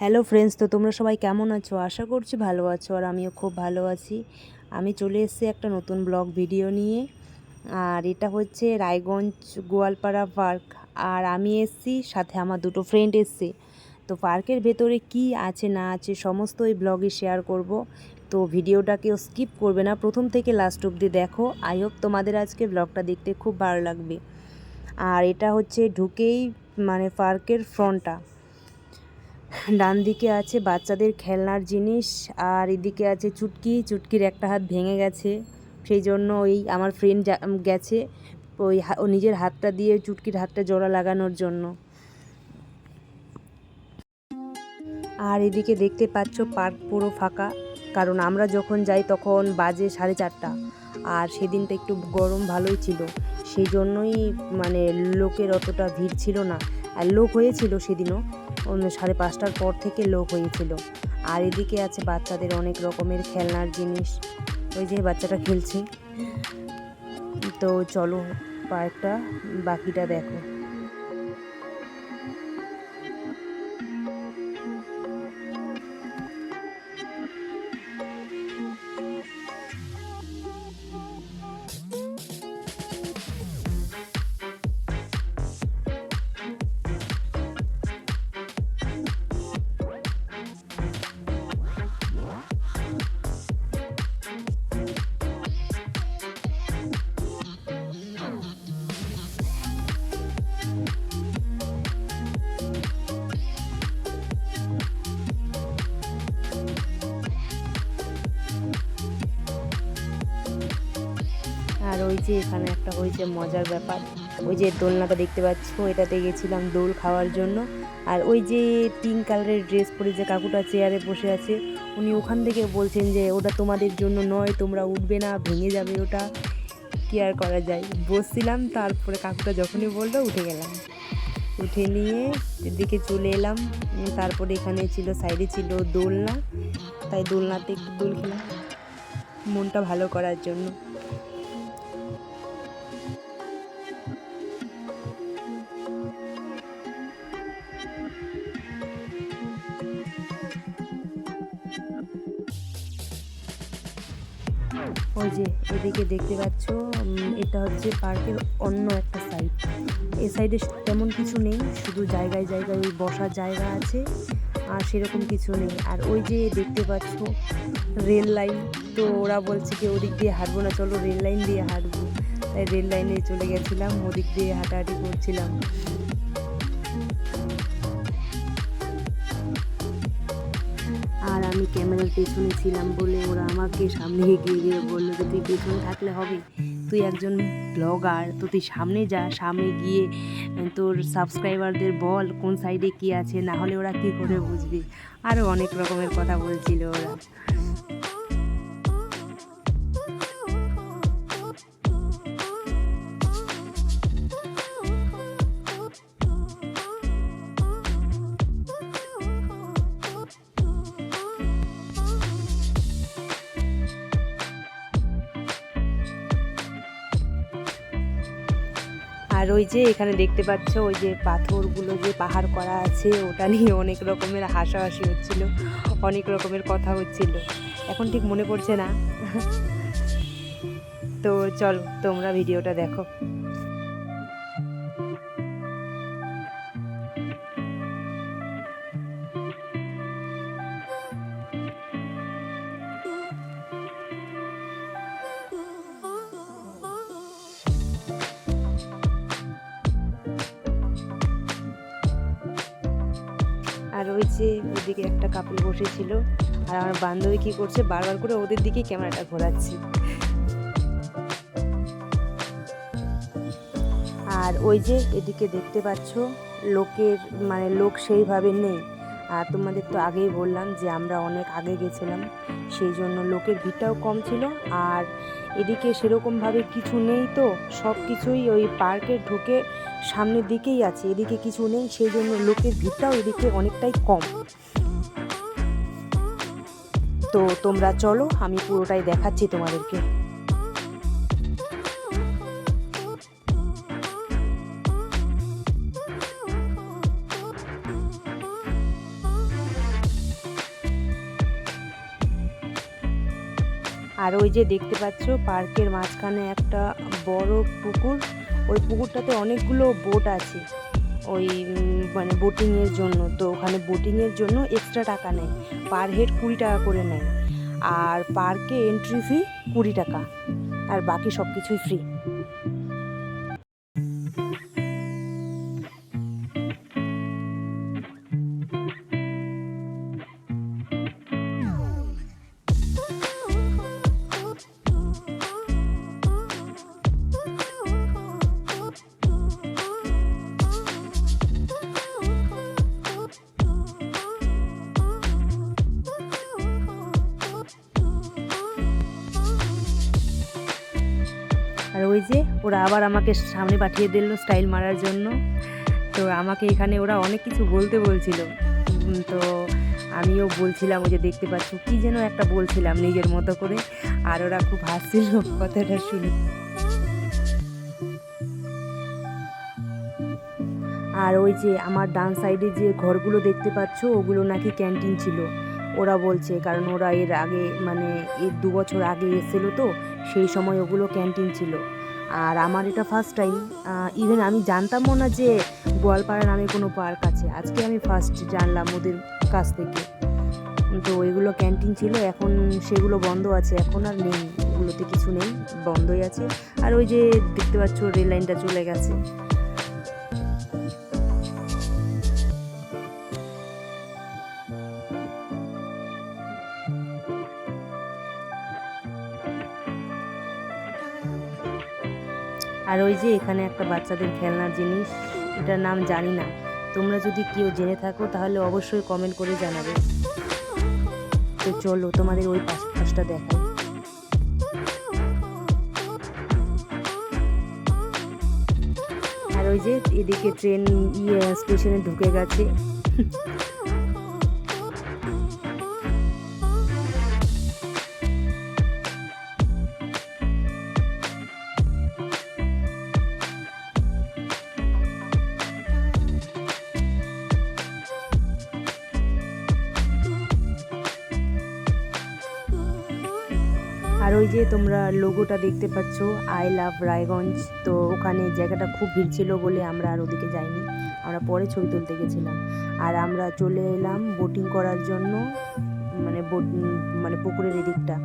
Hello friends তো তোমরা সবাই কেমন আছো? আশা করছি ভালো আছো আর আমিও খুব ভালো আছি। আমি চলে এসেছি একটা নতুন ব্লগ ভিডিও নিয়ে। আর এটা হচ্ছে রায়গঞ্জ গোয়ালপাড়া পার্ক। আর আমি এসেছি, সাথে আমার দুটো ফ্রেন্ড এসছে। তো পার্কের ভেতরে কি আছে, না আছে, সমস্ত এই ব্লগে শেয়ার করব। তো ভিডিওটা কেউ স্কিপ করবে না। প্রথম থেকে লাস্ট অবধি দেখো। আই হোপ তোমাদের আজকে ব্লগটা দেখতে খুব ভালো লাগবে। আর এটা হচ্ছে ঢুকেই মানে পার্কের ফ্রন্টটা ডান দিকে আছে বাচ্চাদের খেলনার জিনিস, আর এদিকে আছে চুটকি। চুটকির একটা হাত ভেঙে গেছে। সেই জন্য ওই আমার ফ্রেন্ড গেছে ওই ও নিজের হাতটা দিয়ে চুটকির হাতটা জোড়া লাগানোর জন্য। আর এদিকে দেখতে পাচ্ছ পার্ক পুরো ফাঁকা, কারণ আমরা যখন যাই তখন বাজে সাড়ে চারটা। আর সেদিনটা একটু গরম ভালোই ছিল। সেই জন্যই মানে লোকের অতটা ভিড় ছিল না। আর লোক হয়েছিল সেদিনও। সাড়ে পাঁচটার পর থেকে লোক হয়েছিল। আর এদিকে আছে বাচ্চাদের অনেক রকমের খেলনার জিনিস। ওই যে বাচ্চাটা খেলছে। তো চলো পার্কটা বাকিটা দেখো। যে এখানে একটা হয়েছে মজার ব্যাপার। ওই যে দোলনাটা দেখতে পাচ্ছ, এটাতে গেছিলাম দোল খাওয়ার জন্য। আর ওই যে পিঙ্ক কালারের ড্রেস পরে যে কাকুটা চেয়ারে বসে আছে, উনি ওখান থেকে বলছেন যে, ওটা তোমাদের জন্য নয়, তোমরা উঠবে না, ভেঙে যাবে ওটা। কি আর করা যায়? বসছিলাম, তারপরে কাকুটা যখনই বলল উঠে গেলাম। উঠে নিয়ে দিকে চলে এলাম। তারপরে এখানে ছিল, সাইডে ছিল দোলনা। তাই দোলনাতে একটু দোল খেলাম। মনটা ভালো করার জন্য। ওই যে এদিকে দেখতে পাচ্ছ এটা হচ্ছে পার্কের অন্য একটা সাইড এই সাইডে তেমন কিছু নেই, শুধু জায়গায় জায়গায় ওই বসার জায়গা আছে, আর সেরকম কিছু নেই। আর ওই যে দেখতে পাচ্ছ রেল লাইন তো ওরা বলছে কি, ওদিক দিয়ে হাঁটবো না, চলো রেল লাইন দিয়ে হাঁটবো। তাই রেল লাইনে চলে গেছিলাম, ওদিক দিয়ে হাঁটাহাঁটি করছিলাম। আমি ক্যামেরার পেছনে ছিলাম বলে ওরা আমাকে সামনে এগিয়ে গিয়ে বলল যে, তুই পেছনে থাকলে হবে। তুই একজন ব্লগার তো তুই সামনে যা, সামনে গিয়ে তোর সাবস্ক্রাইবারদের বল কোন সাইডে কী আছে, না হলে ওরা কী করে বুঝবে? আরও অনেক রকমের কথা বলছিল ওরা। আর ওই যে এখানে দেখতে পাচ্ছ ওই যে পাথরগুলো যে পাহাড় করা আছে, ওটা নিয়ে অনেক রকমের হাসাহাসি হচ্ছিল, অনেক রকমের কথা হচ্ছিল। এখন ঠিক মনে পড়ছে না। তো চলো, তোমরা ভিডিওটা দেখো। যে ওইদিকে একটা কাপড় বসেছিল। আর আমার বান্ধবী কি করছে, বারবার করে ওদের দিকেই ক্যামেরাটা ঘোরাচ্ছি। আর ওই যে এদিকে দেখতে পাচ্ছ, লোকের মানে লোক সেইভাবে নেই। আর তোমাদের তো আগেই বললাম যে আমরা অনেক আগে গেছিলাম, সেই জন্য লোকের ভিড়টাও কম ছিল। আর এদিকে সেরকমভাবে কিছু নেই তো সব কিছুই ওই পার্কে ঢুকে সামনের দিকেই আছে, এদিকে কিছু নেই সেই জন্য লোকের ভিড়টাও এদিকে অনেকটাই কম। তো তোমরা চলো, আমি পুরোটাই দেখাচ্ছি তোমাদেরকে। আর ওই যে দেখতে পাচ্ছ, পার্কের মাঝখানে একটা বড় পুকুর। ওই পুকুরটাতে অনেকগুলো বোট আছে। ওই মানে বোটিংয়ের জন্য। তো ওখানে বোটিংয়ের জন্য এক্সট্রা টাকা নেয়। পার হেড কুড়ি টাকা করে নেয়। আর পার্কে এন্ট্রি ফি কুড়ি টাকা। আর বাকি সব কিছুই ফ্রি ওরা আবার আমাকে সামনে পাঠিয়ে দিল স্টাইল মারার জন্য। তো আমাকে এখানে ওরা অনেক কিছু বলতে বলছিল। তো আমিও বলছিলাম ওই যে দেখতে পাচ্ছ, কি যেন একটা বলছিলাম নিজের মতো করে। আর ওরা খুব হাসছিল কথাটা শুনে। আর ওই যে আমার ডান সাইডে যে ঘরগুলো দেখতে পাচ্ছ, ওগুলো নাকি ক্যান্টিন ছিল। ওরা বলছে, কারণ ওরা এর আগে মানে এর দু বছর আগে এসেছিল তো, সেই সময় ওগুলো ক্যান্টিন ছিল। আর আমার এটা ফার্স্ট টাইম ইভেন আমি জানতামও না যে গোয়ালপাড়া নামে কোনো পার্ক আছে। আজকে আমি ফার্স্ট জানলাম ওদের কাছ থেকে। তো ওইগুলো ক্যান্টিন ছিল, এখন সেগুলো বন্ধ আছে, এখন আর নেই। ওগুলোতে কিছু নেই, বন্ধই আছে। আর ওই যে দেখতে পাচ্ছ রেল লাইনটা চলে গেছে। আর ওই যে এখানে একটা বাচ্চাদের খেলনার জিনিস, এটার নাম জানি না। তোমরা যদি কেউ জেনে থাকো, তাহলে অবশ্যই কমেন্ট করে জানাবে। তো চলো, তোমাদের ওই পাশ পাশটা দেখাই। আর ওই যে এদিকে ট্রেন ইয়ে স্টেশনে ঢুকে গেছে। ওই যে তোমরা লোগোটা দেখতে পাচ্ছ আই লাভ রায়গঞ্জ তো ওখানে জায়গাটা খুব ভিড় ছিল বলে আমরা আর ওদিকে যাইনি। আমরা পরে ছবি তুলতে গেছিলাম। আর আমরা চলে এলাম বোটিং করার জন্য মানে বোট মানে পুকুরের এদিকটা।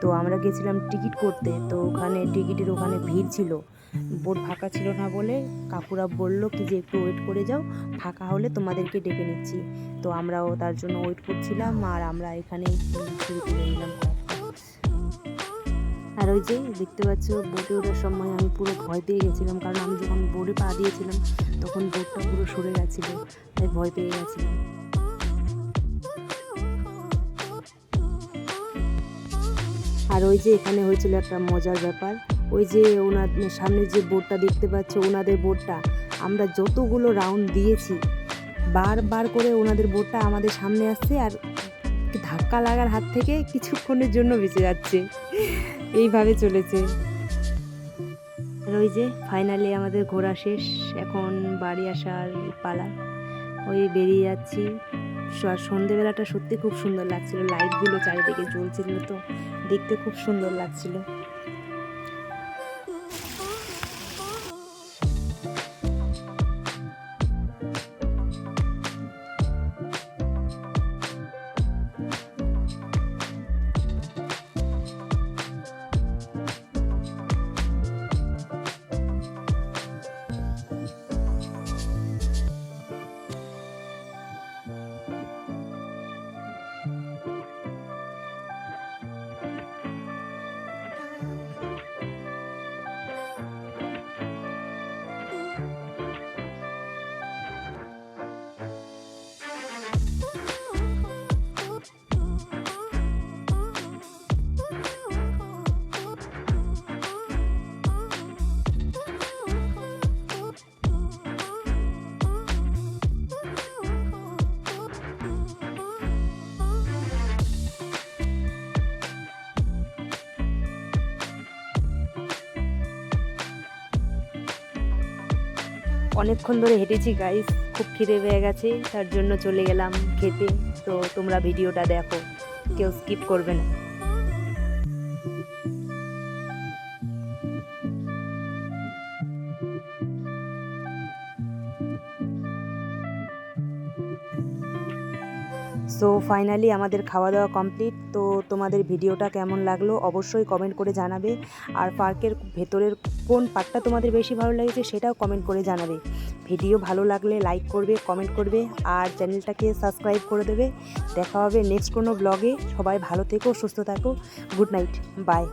তো আমরা গেছিলাম টিকিট করতে, তো ওখানে টিকিটের ওখানে ভিড় ছিল। বোট ফাঁকা ছিল না বলে কাকুরা বলল কি যে একটু ওয়েট করে যাও, ফাঁকা হলে তোমাদেরকে ডেকে নিচ্ছি। তো আমরাও তার জন্য ওয়েট করছিলাম আর আমরা এখানে ছবি তুলে নিলাম। আর ওই যে দেখতে পাচ্ছ বোটে ওঠার সময় আমি পুরো ভয় পেয়ে গেছিলাম, কারণ আমি যখন বোর্ডে পা দিয়েছিলাম, তখন বোটটা পুরো সরে গেছিল, তাই ভয় পেয়ে গেছিলাম। আর ওই যে এখানে হয়েছিল একটা মজার ব্যাপার, ওই যে ওনার সামনে যে বোর্ডটা দেখতে পাচ্ছ, ওনাদের বোর্ডটা আমরা যতগুলো রাউন্ড দিয়েছি বারবার করে ওনাদের বোর্ডটা আমাদের সামনে আসছে আর ধাক্কা লাগার হাত থেকে কিছুক্ষণের জন্য বেঁচে যাচ্ছে। এইভাবে চলেছে। ওই যে ফাইনালি আমাদের ঘোরা শেষ, এখন বাড়ি আসার পালা। ওই বেরিয়ে যাচ্ছি। আর সন্ধেবেলাটা সত্যি খুব সুন্দর লাগছিল লাইটগুলো চারিদিকে জ্বলছিল তো, দেখতে খুব সুন্দর লাগছিল। অনেকক্ষণ ধরে হেঁটেছি গাইস খুব খিদে পেয়ে গেছে, তার জন্য চলে গেলাম খেতে। তো তোমরা ভিডিওটা দেখো, কেউ স্কিপ করবে না। সো ফাইনালি আমাদের খাওয়া দাওয়া কমপ্লিট তো তোমাদের ভিডিওটা কেমন লাগল অবশ্যই কমেন্ট করে জানাবে। আর পার্কের ভেতরের কোন পার্কটা তোমাদের বেশি ভালো লেগেছে সেটাও কমেন্ট করে জানাবে। ভিডিও ভালো লাগলে লাইক করবে কমেন্ট করবে, আর চ্যানেলটাকে সাবস্ক্রাইব করে দেবে। দেখা হবে নেক্সট কোনো ব্লগে সবাই ভালো থেকো, সুস্থ থাকো। Good night bye